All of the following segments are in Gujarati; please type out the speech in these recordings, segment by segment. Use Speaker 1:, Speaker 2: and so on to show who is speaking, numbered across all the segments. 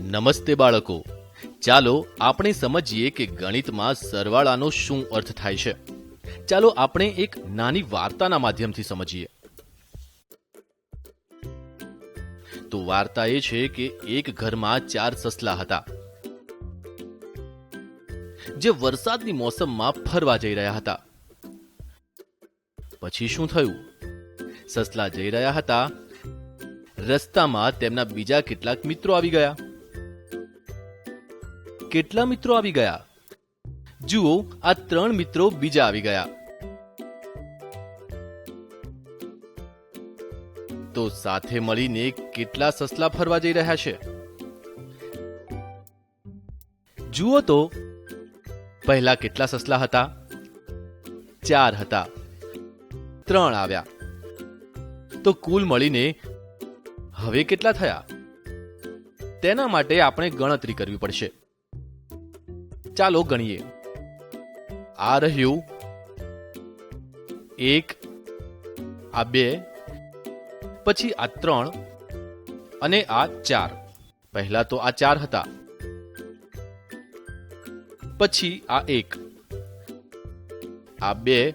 Speaker 1: નમસ્તે બાળકો. ચાલો આપણે સમજીએ કે ગણિતમાં સરવાળાનો શું અર્થ થાય છે. ચાલો આપણે એક નાની વાર્તાના માધ્યમથી સમજીએ. તો વાર્તા એ છે કે એક ઘરમાં ચાર સસલા હતા. જે વરસાદની મોસમમાં ફરવા જઈ રહ્યા હતા. પછી શું થયું? સસલા જઈ રહ્યા હતા રસ્તામાં તેમના બીજા કેટલાક મિત્રો આવી ગયા. કેટલા મિત્રો આવી ગયા? જુઓ, આ ત્રણ મિત્રો બીજા આવી ગયા. તો સાથે મળીને કેટલા સસલા ફરવા જઈ રહ્યા છે? જુઓ તો, પહેલા કેટલા સસલા હતા? ચાર હતા. ત્રણ આવ્યા. તો કુલ મળીને હવે કેટલા થયા? તેના માટે આપણે ગણતરી કરવી પડશે. ચાલો ગણીએ. આ રહ્યું. એક, આ બે, પછી આ ત્રણ અને આ ચાર. પહેલા તો આ ચાર હતા. પછી આ એક, આ બે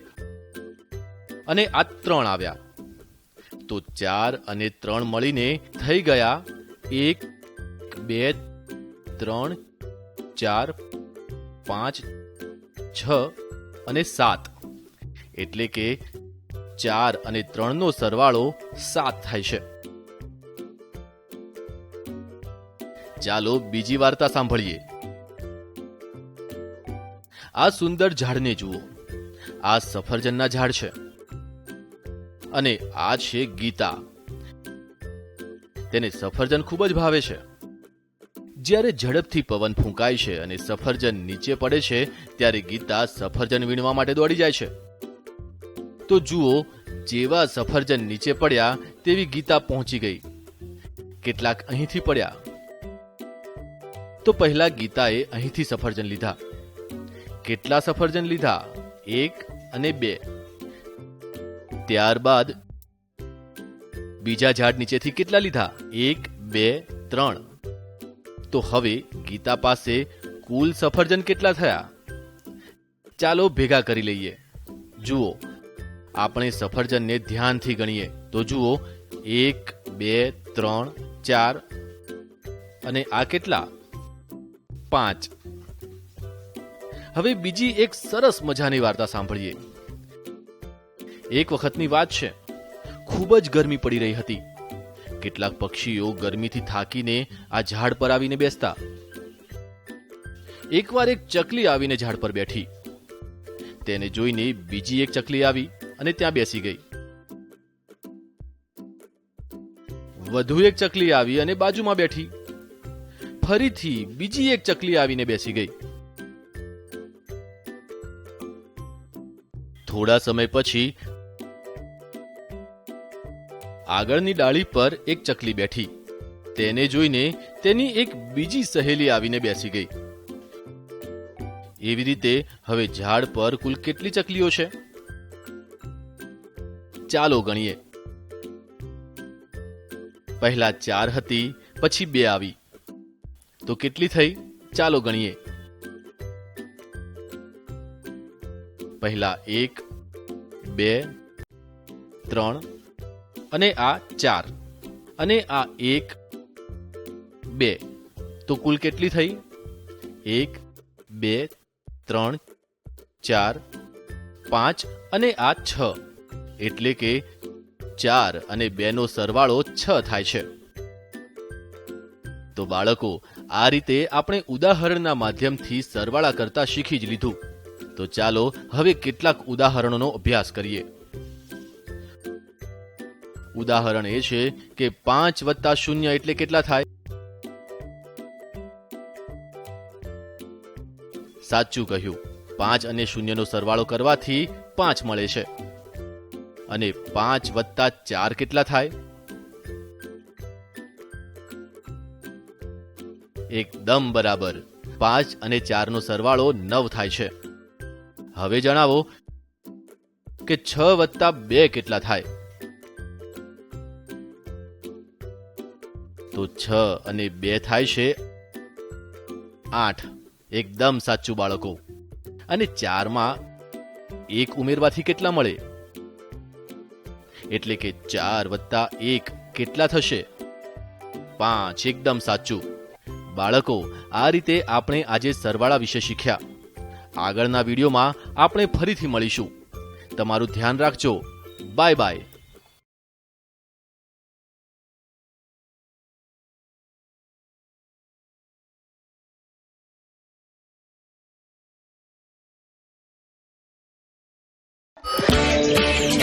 Speaker 1: અને આ ત્રણ આવ્યા. તો ચાર અને ત્રણ મળીને થઈ ગયા. એક, બે, ત્રણ, ચાર, પાંચ, છ અને સાત. એટલે કે ચાર અને ત્રણનો સરવાળો સાત થાય છે. ચાલો બીજી વાર્તા સાંભળીએ. આ સુંદર ઝાડને જુઓ. આ સફરજનના ઝાડ છે. અને આ છે ગીતા. તેને સફરજન ખૂબ જ ભાવે છે. જ્યારે ઝડપથી પવન ફૂંકાય છે અને સફરજન નીચે પડે છે, ત્યારે ગીતા સફરજન વીણવા માટે દોડી જાય છે. તો જુઓ, જેવા સફરજન નીચે પડ્યા, તેવી ગીતા પહોંચી ગઈ. કેટલાક અહીંથી પડ્યા. તો પહેલા ગીતાએ અહીંથી સફરજન લીધા. કેટલા સફરજન લીધા? એક અને બે. ત્યારબાદ બીજા ઝાડ નીચેથી કેટલા લીધા? એક, બે, ત્રણ. તો હવે ગીતા પાસે કુલ સફરજન કેટલા થયા? ચાલો ભેગા કરી લઈએ. જુઓ, આપણે સફરજનને ધ્યાનથી ગણીએ. તો જુઓ, એક, બે, ત્રણ, ચાર અને આ કેટલા? પાંચ. હવે બીજી એક સરસ મજાની વાર્તા સાંભળીએ. એક વખતની વાત છે. ખૂબ જ ગરમી પડી રહી હતી. કેટલાક પક્ષીઓ ગરમીથી થાકીને આ ઝાડ પર આવીને બેસતા. એકવાર એક ચકલી આવીને ઝાડ પર બેઠી. તેને જોઈને બીજી એક ચકલી આવી અને ત્યાં બેસી ગઈ. વધુ એક ચકલી આવી અને બાજુમાં બેઠી. ફરીથી બીજી એક ચકલી આવીને બેસી ગઈ. થોડા સમય પછી આગળની ડાળી પર એક ચકલી બેઠી. તેને જોઈને તેની એક બીજી સહેલી આવીને બેસી ગઈ. એવી રીતે હવે ઝાડ પર કુલ કેટલી ચકલીઓ છે? ચાલો ગણીએ. પહેલા ચાર હતી, પછી બે આવી. તો કેટલી થઈ? ચાલો ગણીએ. પહેલા એક, બે, ત્રણ અને આ ચાર. અને આ એક, બે. તો કુલ કેટલી થઈ? એક, બે, ત્રણ, ચાર, પાંચ અને આ છ. એટલે કે ચાર અને બે નો સરવાળો છ થાય છે. તો બાળકો, આ રીતે આપણે ઉદાહરણના માધ્યમથી સરવાળા કરતા શીખી જ લીધું. તો ચાલો હવે કેટલાક ઉદાહરણોનો અભ્યાસ કરીએ. ઉદાહરણ એ છે કે પાંચ વત્તા શૂન્ય એટલે કેટલા થાય? સાચું કહ્યું. પાંચ અને શૂન્યનો સરવાળો કરવાથી પાંચ મળે છે. અને પાંચ વત્તા ચાર કેટલા થાય? એકદમ બરાબર. પાંચ અને ચારનો સરવાળો નવ થાય છે. હવે જણાવો કે છ વત્તા બે કેટલા થાય? તો છ અને બે થાય છે. આઠ. એકદમ સાચું બાળકો. અને ચારમાં એક ઉમેરવાથી કેટલા મળે? એટલે કે ચાર વત્તા એક કેટલા થશે? પાંચ. એકદમ સાચું. બાળકો, આ રીતે આપણે આજે સરવાળા વિશે શીખ્યા. આગળના વિડીયોમાં આપણે ફરીથી મળીશું. તમારું ધ્યાન રાખજો. Bye bye. Thank you.